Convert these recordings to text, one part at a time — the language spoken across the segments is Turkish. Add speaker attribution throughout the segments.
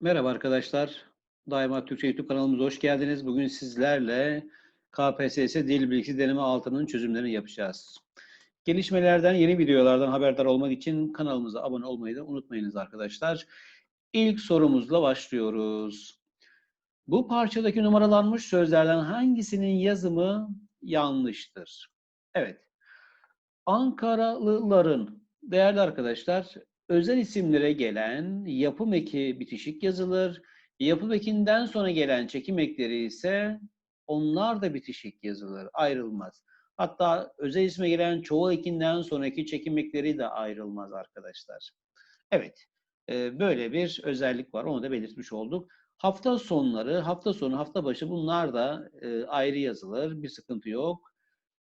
Speaker 1: Merhaba arkadaşlar. Daima Türkçe YouTube kanalımıza hoş geldiniz. Bugün sizlerle KPSS Dil Bilgisi Deneme 6'nın çözümlerini yapacağız. Gelişmelerden, yeni videolardan haberdar olmak için kanalımıza abone olmayı da unutmayınız arkadaşlar. İlk sorumuzla başlıyoruz. Bu parçadaki numaralanmış sözlerden hangisinin yazımı yanlıştır? Evet. Ankaralıların, değerli arkadaşlar, özel isimlere gelen yapım eki bitişik yazılır. Yapım ekinden sonra gelen çekim ekleri ise onlar da bitişik yazılır, ayrılmaz. Hatta özel isme gelen çoğul ekinden sonraki çekim ekleri de ayrılmaz arkadaşlar. Evet, e, böyle bir özellik var. Onu da belirtmiş olduk. Hafta sonları, hafta sonu, hafta başı bunlar da e, ayrı yazılır. Bir sıkıntı yok.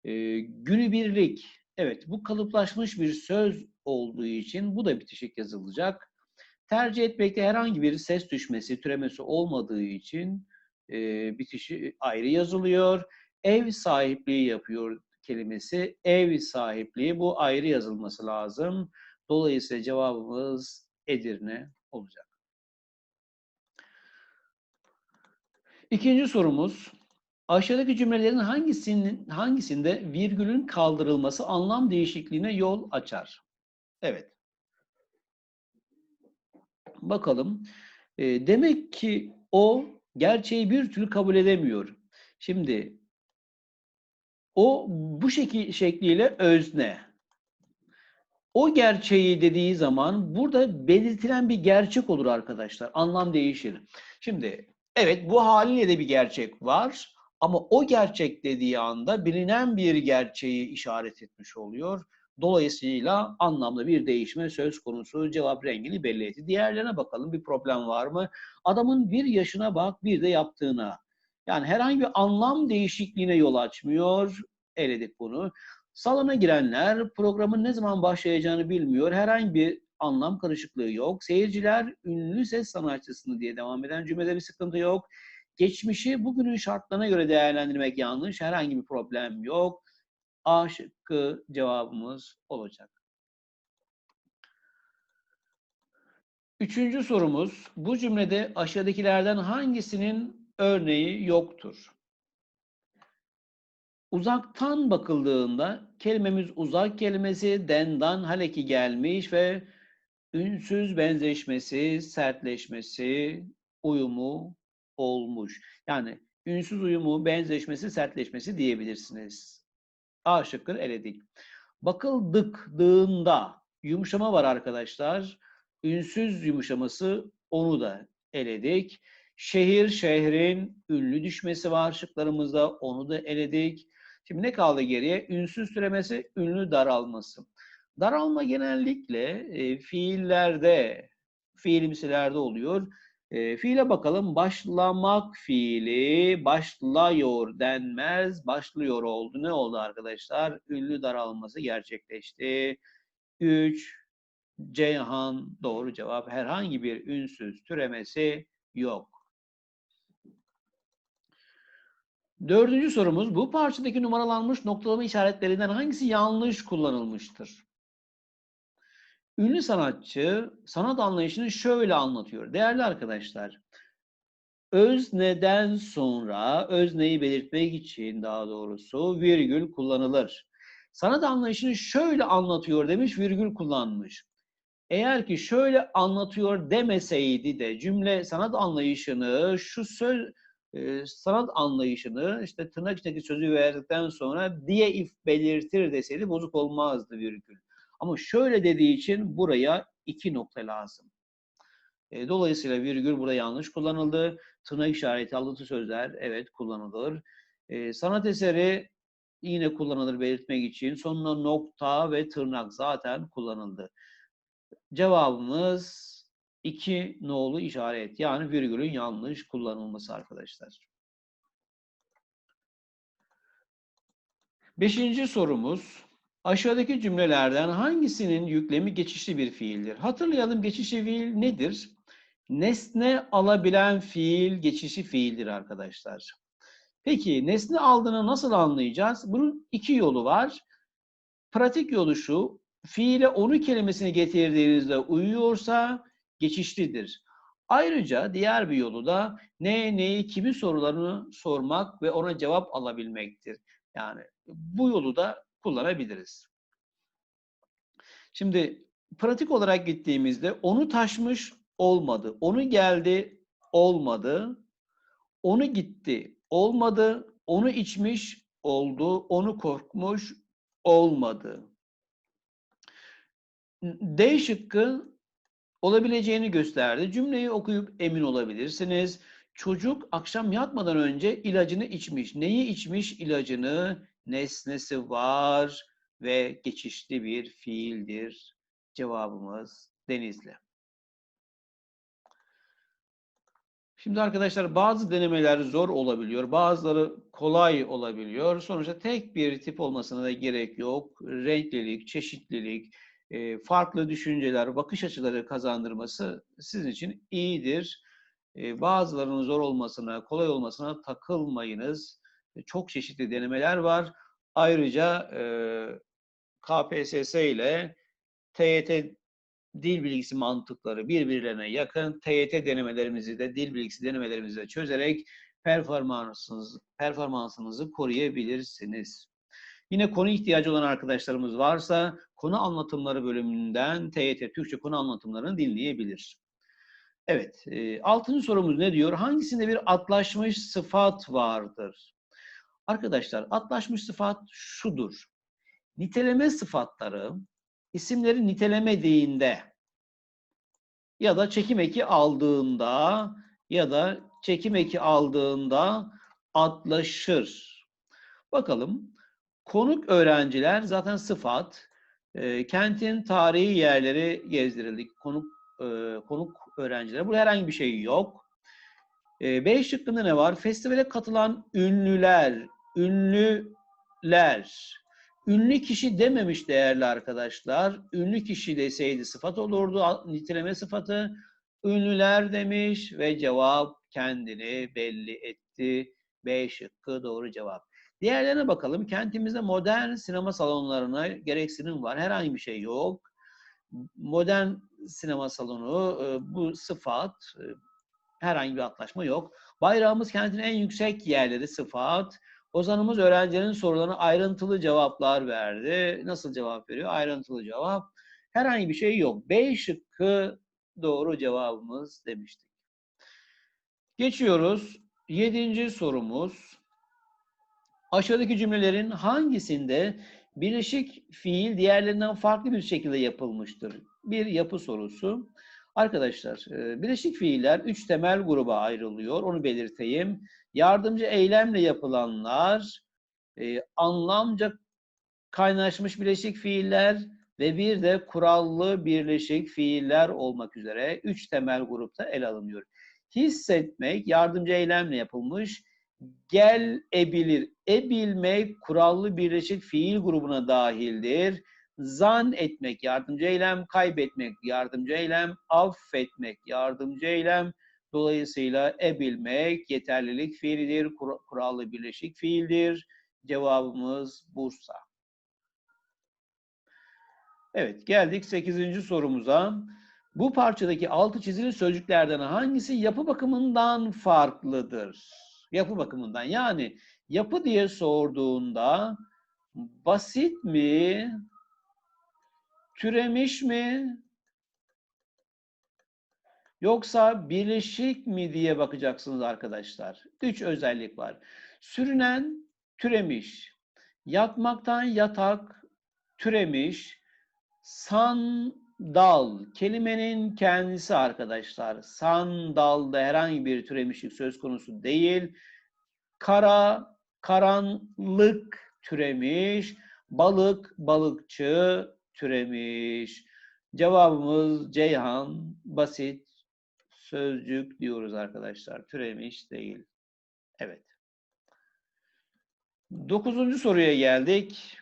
Speaker 1: E, günübirlik, evet bu kalıplaşmış bir söz olduğu için bu da bitişik yazılacak. Tercih etmekte herhangi bir ses düşmesi, türemesi olmadığı için e, bitişi ayrı yazılıyor. Ev sahipliği yapıyor kelimesi. Ev sahipliği bu ayrı yazılması lazım. Dolayısıyla cevabımız Edirne olacak. İkinci sorumuz. Aşağıdaki cümlelerin hangisinin hangisinde virgülün kaldırılması anlam değişikliğine yol açar? Evet. Bakalım. E, demek ki o gerçeği bir türlü kabul edemiyor. Şimdi o bu şekil şekliyle özne. O gerçeği dediği zaman burada belirtilen bir gerçek olur arkadaşlar. Anlam değişir. Şimdi evet bu haliyle de bir gerçek var ama o gerçek dediği anda bilinen bir gerçeği işaret etmiş oluyor. Dolayısıyla anlamda bir değişme söz konusu cevap rengini belli etti. Diğerlerine bakalım bir problem var mı? Adamın bir yaşına bak bir de yaptığına. Yani herhangi bir anlam değişikliğine yol açmıyor. Eledik bunu. Salona girenler programın ne zaman başlayacağını bilmiyor. Herhangi bir anlam karışıklığı yok. Seyirciler ünlü ses sanatçısını diye devam eden cümlede bir sıkıntı yok. Geçmişi bugünün şartlarına göre değerlendirmek yanlış. Herhangi bir problem yok. A şıkkı cevabımız olacak. Üçüncü sorumuz, bu cümlede aşağıdakilerden hangisinin örneği yoktur? Uzaktan bakıldığında kelimemiz uzak kelimesi dendan haleki gelmiş ve ünsüz benzeşmesi, sertleşmesi, uyumu olmuş. Yani ünsüz uyumu, benzeşmesi, sertleşmesi diyebilirsiniz. A şıkkını eledik. Bakıldıkdığında yumuşama var arkadaşlar. Ünsüz yumuşaması onu da eledik. Şehir, şehrin ünlü düşmesi var şıklarımızda. Onu da eledik. Şimdi ne kaldı geriye? Ünsüz türemesi, ünlü daralması. Daralma genellikle e, fiillerde, fiilimsilerde oluyor. E, fiile bakalım. Başlamak fiili başlıyor denmez. Başlıyor oldu. Ne oldu arkadaşlar? Ünlü daralması gerçekleşti. 3. Ceyhan doğru cevap. Herhangi bir ünsüz türemesi yok. Dördüncü sorumuz. Bu parçadaki numaralanmış noktalama işaretlerinden hangisi yanlış kullanılmıştır? Ünlü sanatçı sanat anlayışını şöyle anlatıyor. Değerli arkadaşlar, özneden sonra özneyi belirtmek için daha doğrusu virgül kullanılır. Sanat anlayışını şöyle anlatıyor demiş, virgül kullanmış. Eğer ki şöyle anlatıyor demeseydi de cümle sanat anlayışını şu söz e, sanat anlayışını işte tırnak içindeki sözü verdikten sonra diye if belirtir deseydi bozuk olmazdı virgül. Ama şöyle dediği için buraya iki nokta lazım. E, dolayısıyla virgül burada yanlış kullanıldı. Tırnak işareti alıntı sözler evet kullanılır. E, sanat eseri yine kullanılır belirtmek için. Sonuna nokta ve tırnak zaten kullanıldı. Cevabımız iki nolu işaret. Yani virgülün yanlış kullanılması arkadaşlar. Beşinci sorumuz. Aşağıdaki cümlelerden hangisinin yüklemi geçişli bir fiildir? Hatırlayalım geçişli fiil nedir? Nesne alabilen fiil geçişli fiildir arkadaşlar. Peki nesne aldığını nasıl anlayacağız? Bunun iki yolu var. Pratik yolu şu, fiile onu kelimesini getirdiğinizde uyuyorsa geçişlidir. Ayrıca diğer bir yolu da ne, neyi, kimi sorularını sormak ve ona cevap alabilmektir. Yani bu yolu da kullanabiliriz. Şimdi pratik olarak gittiğimizde onu taşmış olmadı, onu geldi olmadı, onu gitti olmadı, onu içmiş oldu, onu korkmuş olmadı. D şıkkı olabileceğini gösterdi. Cümleyi okuyup emin olabilirsiniz. Çocuk akşam yatmadan önce ilacını içmiş. Neyi içmiş? İlacını, nesnesi var ve geçişli bir fiildir. Cevabımız Denizli. Şimdi arkadaşlar bazı denemeler zor olabiliyor, bazıları kolay olabiliyor. Sonuçta tek bir tip olmasına da gerek yok. Renklilik, çeşitlilik, e, farklı düşünceler, bakış açıları kazandırması sizin için iyidir. E, bazılarının zor olmasına, kolay olmasına takılmayınız. E, çok çeşitli denemeler var. Ayrıca KPSS ile TYT dil bilgisi mantıkları birbirlerine yakın. TYT denemelerimizi de dil bilgisi denemelerimizi de çözerek performansınızı, performansınızı koruyabilirsiniz. Yine konu ihtiyacı olan arkadaşlarımız varsa konu anlatımları bölümünden TYT Türkçe konu anlatımlarını dinleyebilir. Evet, e, altıncı sorumuz ne diyor? Hangisinde bir atlaşmış sıfat vardır? Arkadaşlar atlaşmış sıfat şudur. Niteleme sıfatları isimleri nitelemediğinde ya da çekim eki aldığında ya da çekim eki aldığında atlaşır. Bakalım konuk öğrenciler zaten sıfat. E, kentin tarihi yerleri gezdirildik. Konuk e, konuk öğrenciler. Burada herhangi bir şey yok. E, B şıkkında ne var? Festivale katılan ünlüler, ünlüler. Ünlü kişi dememiş değerli arkadaşlar. Ünlü kişi deseydi sıfat olurdu. Niteleme sıfatı. Ünlüler demiş ve cevap kendini belli etti. B şıkkı doğru cevap. Diğerlerine bakalım. Kentimizde modern sinema salonlarına gereksinim var. Herhangi bir şey yok. Modern sinema salonu e, bu sıfat e, herhangi bir atlaşma yok. Bayrağımız kentin en yüksek yerleri sıfat. Ozanımız öğrencilerin sorularına ayrıntılı cevaplar verdi. Nasıl cevap veriyor? Ayrıntılı cevap. Herhangi bir şey yok. B şıkkı doğru cevabımız demiştik. Geçiyoruz. Yedinci sorumuz. Aşağıdaki cümlelerin hangisinde birleşik fiil diğerlerinden farklı bir şekilde yapılmıştır? Bir yapı sorusu. Arkadaşlar, e, birleşik fiiller üç temel gruba ayrılıyor. Onu belirteyim. Yardımcı eylemle yapılanlar, e, anlamca kaynaşmış birleşik fiiller ve bir de kurallı birleşik fiiller olmak üzere üç temel grupta ele alınıyor. Hissetmek yardımcı eylemle yapılmış. Gel ebilir. Ebilmek kurallı birleşik fiil grubuna dahildir. Zan etmek yardımcı eylem, kaybetmek yardımcı eylem, affetmek yardımcı eylem, Dolayısıyla ebilmek yeterlilik fiilidir, kur kurallı birleşik fiildir. Cevabımız Bursa. Evet geldik 8. sorumuza. Bu parçadaki altı çizili sözcüklerden hangisi yapı bakımından farklıdır? Yapı bakımından yani yapı diye sorduğunda basit mi, türemiş mi, Yoksa birleşik mi diye bakacaksınız arkadaşlar. Üç özellik var. Sürünen, türemiş. Yatmaktan yatak, türemiş. Sandal, kelimenin kendisi arkadaşlar. Sandalda herhangi bir türemişlik söz konusu değil. Kara, karanlık türemiş. Balık, balıkçı türemiş. Cevabımız Ceyhan, basit, sözcük diyoruz arkadaşlar. Türemiş değil. Evet. Dokuzuncu soruya geldik.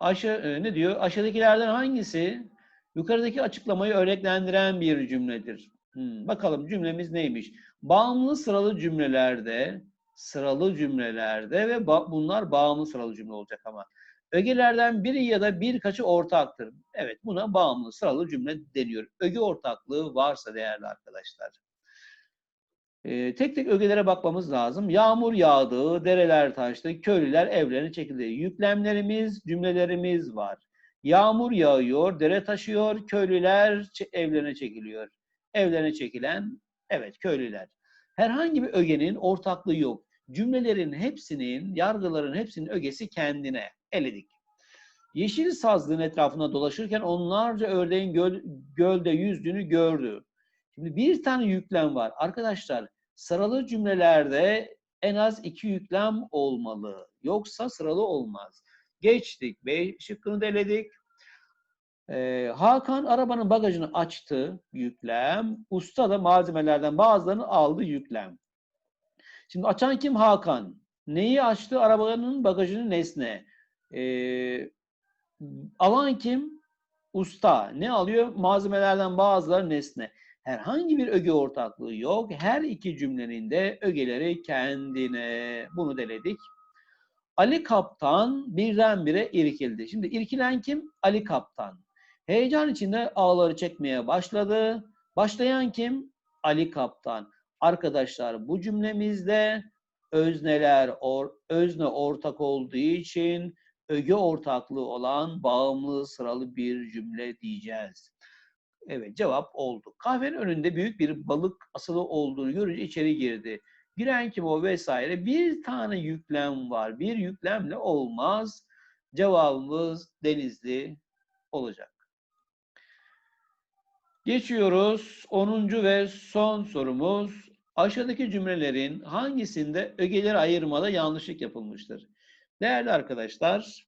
Speaker 1: Aşağı, e, ne diyor? Aşağıdakilerden hangisi yukarıdaki açıklamayı örneklendiren bir cümledir? Hmm, bakalım cümlemiz neymiş? Bağımlı sıralı cümlelerde, sıralı cümlelerde ve ba bunlar bağımlı sıralı cümle olacak ama. Ögelerden biri ya da birkaçı ortaktır. Evet buna bağımlı sıralı cümle deniyor. Öge ortaklığı varsa değerli arkadaşlar. Ee, tek tek ögelere bakmamız lazım. Yağmur yağdı, dereler taştı, köylüler evlerine çekildi. Yüklemlerimiz, cümlelerimiz var. Yağmur yağıyor, dere taşıyor, köylüler evlerine çekiliyor. Evlerine çekilen, evet köylüler. Herhangi bir ögenin ortaklığı yok. Cümlelerin hepsinin, yargıların hepsinin ögesi kendine. Eledik. Yeşil sazlığın etrafında dolaşırken onlarca ördeğin göl, gölde yüzdüğünü gördü. Şimdi bir tane yüklem var. Arkadaşlar sıralı cümlelerde en az iki yüklem olmalı. Yoksa sıralı olmaz. Geçtik. B şıkkını deledik. Ee, Hakan arabanın bagajını açtı. Yüklem. Usta da malzemelerden bazılarını aldı. Yüklem. Şimdi açan kim? Hakan. Neyi açtı? Arabanın bagajını nesne. Ee, alan kim? Usta. Ne alıyor? Malzemelerden bazıları nesne. Herhangi bir öge ortaklığı yok. Her iki cümlenin de ögeleri kendine. Bunu deledik. Ali Kaptan birdenbire irkildi. Şimdi irkilen kim? Ali Kaptan. Heyecan içinde ağları çekmeye başladı. Başlayan kim? Ali Kaptan. Arkadaşlar bu cümlemizde özneler or, özne ortak olduğu için öge ortaklığı olan bağımlı sıralı bir cümle diyeceğiz. Evet cevap oldu. Kahvenin önünde büyük bir balık asılı olduğunu görünce içeri girdi. Giren kim o vesaire. Bir tane yüklem var. Bir yüklemle olmaz. Cevabımız Denizli olacak. Geçiyoruz. 10. ve son sorumuz. Aşağıdaki cümlelerin hangisinde ögeleri ayırmada yanlışlık yapılmıştır? Değerli arkadaşlar,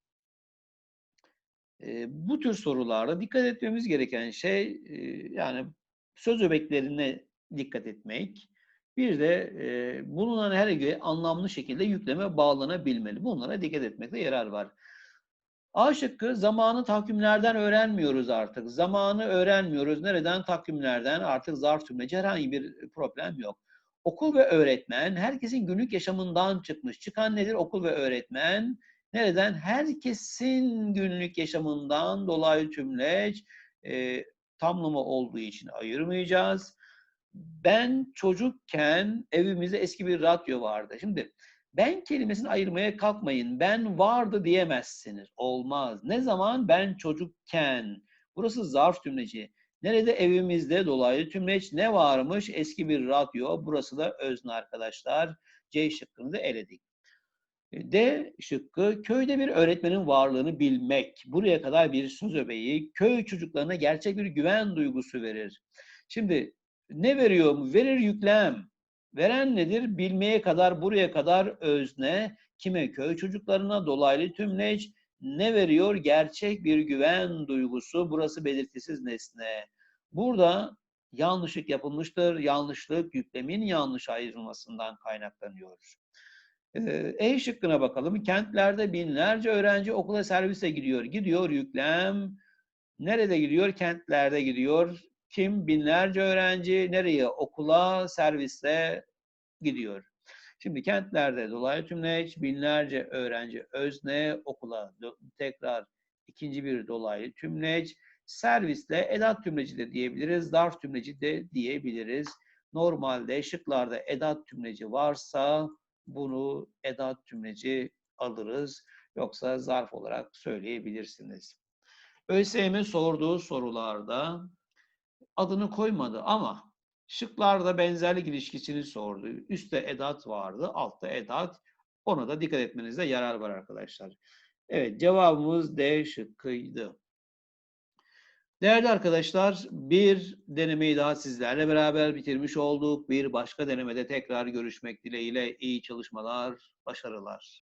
Speaker 1: e, bu tür sorularda dikkat etmemiz gereken şey e, yani söz öbeklerine dikkat etmek. Bir de e, bulunan her öge anlamlı şekilde yükleme bağlanabilmeli. Bunlara dikkat etmekte yarar var. A şıkkı zamanı takvimlerden öğrenmiyoruz artık. Zamanı öğrenmiyoruz. Nereden? Takvimlerden. Artık zarf cümleci herhangi bir problem yok. Okul ve öğretmen herkesin günlük yaşamından çıkmış. Çıkan nedir? Okul ve öğretmen. Nereden? Herkesin günlük yaşamından dolayı tümleç e, tamlama olduğu için ayırmayacağız. Ben çocukken evimizde eski bir radyo vardı. Şimdi ben kelimesini ayırmaya kalkmayın. Ben vardı diyemezsiniz. Olmaz. Ne zaman? Ben çocukken. Burası zarf tümleci. Nerede? Evimizde dolaylı tümleç. Ne varmış? Eski bir radyo. Burası da özne arkadaşlar. C şıkkını da eledik. D şıkkı köyde bir öğretmenin varlığını bilmek. Buraya kadar bir söz öbeği köy çocuklarına gerçek bir güven duygusu verir. Şimdi ne veriyor mu? Verir yüklem. Veren nedir? Bilmeye kadar buraya kadar özne. Kime? Köy çocuklarına dolaylı tümleç. Ne veriyor? Gerçek bir güven duygusu. Burası belirtisiz nesne. Burada yanlışlık yapılmıştır. Yanlışlık yüklemin yanlış ayrılmasından kaynaklanıyor. E şıkkına bakalım. Kentlerde binlerce öğrenci okula servise gidiyor. Gidiyor yüklem. Nerede gidiyor? Kentlerde gidiyor. Kim? Binlerce öğrenci nereye? Okula, serviste gidiyor. Şimdi kentlerde dolaylı tümleç, binlerce öğrenci özne, okula tekrar ikinci bir dolaylı tümleç, servisle edat tümleci de diyebiliriz, zarf tümleci de diyebiliriz. Normalde şıklarda edat tümleci varsa bunu edat tümleci alırız. Yoksa zarf olarak söyleyebilirsiniz. ÖSYM sorduğu sorularda adını koymadı ama şıklarda benzerlik ilişkisini sordu. Üstte edat vardı, altta edat. Ona da dikkat etmenizde yarar var arkadaşlar. Evet cevabımız D şıkkıydı. Değerli arkadaşlar, bir denemeyi daha sizlerle beraber bitirmiş olduk. Bir başka denemede tekrar görüşmek dileğiyle iyi çalışmalar, başarılar.